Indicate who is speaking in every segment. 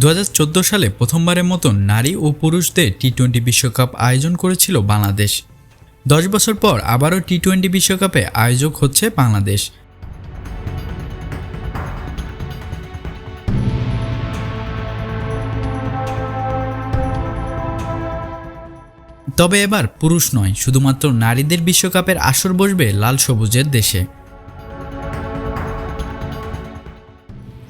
Speaker 1: দু হাজার চোদ্দ সালে প্রথমবারের মতো নারী ও পুরুষদের টি টোয়েন্টি বিশ্বকাপ আয়োজন করেছিল বাংলাদেশ। দশ বছর পর আবারও টি টোয়েন্টি বিশ্বকাপে আয়োজক হচ্ছে বাংলাদেশ। তবে এবার পুরুষ নয়, শুধুমাত্র নারীদের বিশ্বকাপের আসর বসবে লাল সবুজের দেশে।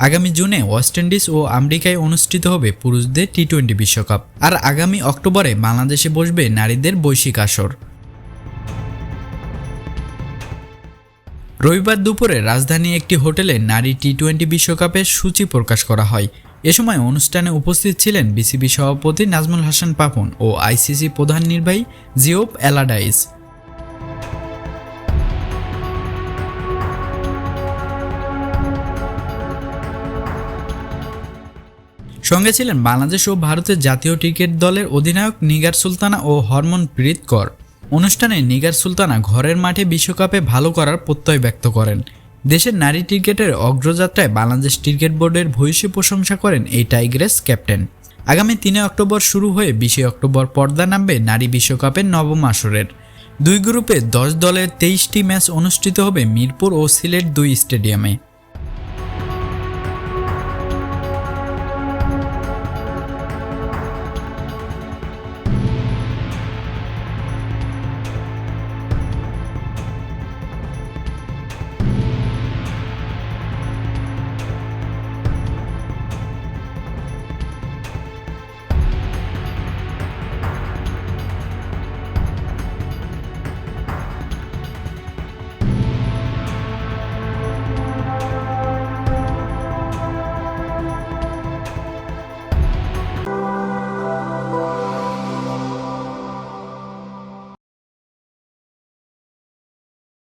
Speaker 1: আগামী জুনে ওয়েস্ট ইন্ডিজ ও আমেরিকায় অনুষ্ঠিত হবে পুরুষদের টি টোয়েন্টি বিশ্বকাপ। আর আগামী অক্টোবরে বাংলাদেশে বসবে নারীদের বৈশ্বিক আসর। রবিবার দুপুরে রাজধানী একটি হোটেলে নারী টি টোয়েন্টি বিশ্বকাপের সূচি প্রকাশ করা হয়। এ সময় অনুষ্ঠানে উপস্থিত ছিলেন বিসিবি সভাপতি নাজমুল হাসান পাপন ও আইসিসি প্রধান নির্বাহী জিওপ এলাডাইস। সঙ্গে ছিলেন বাংলাদেশ ও ভারতের জাতীয় ক্রিকেট দলের অধিনায়ক নিগার সুলতানা ও হরমনপ্রীত কর। অনুষ্ঠানে নিগার সুলতানা ঘরের মাঠে বিশ্বকাপে ভালো করার প্রত্যয় ব্যক্ত করেন। দেশের নারী ক্রিকেটের অগ্রযাত্রায় বাংলাদেশ ক্রিকেট বোর্ডের ভূয়সী প্রশংসা করেন এই টাইগ্রেস ক্যাপ্টেন। আগামী তিনে অক্টোবর শুরু হয়ে বিশে অক্টোবর পর্দা নামবে নারী বিশ্বকাপের নবম আসরের। দুই গ্রুপে দশ দলের তেইশটি ম্যাচ অনুষ্ঠিত হবে মিরপুর ও সিলেট দুই স্টেডিয়ামে।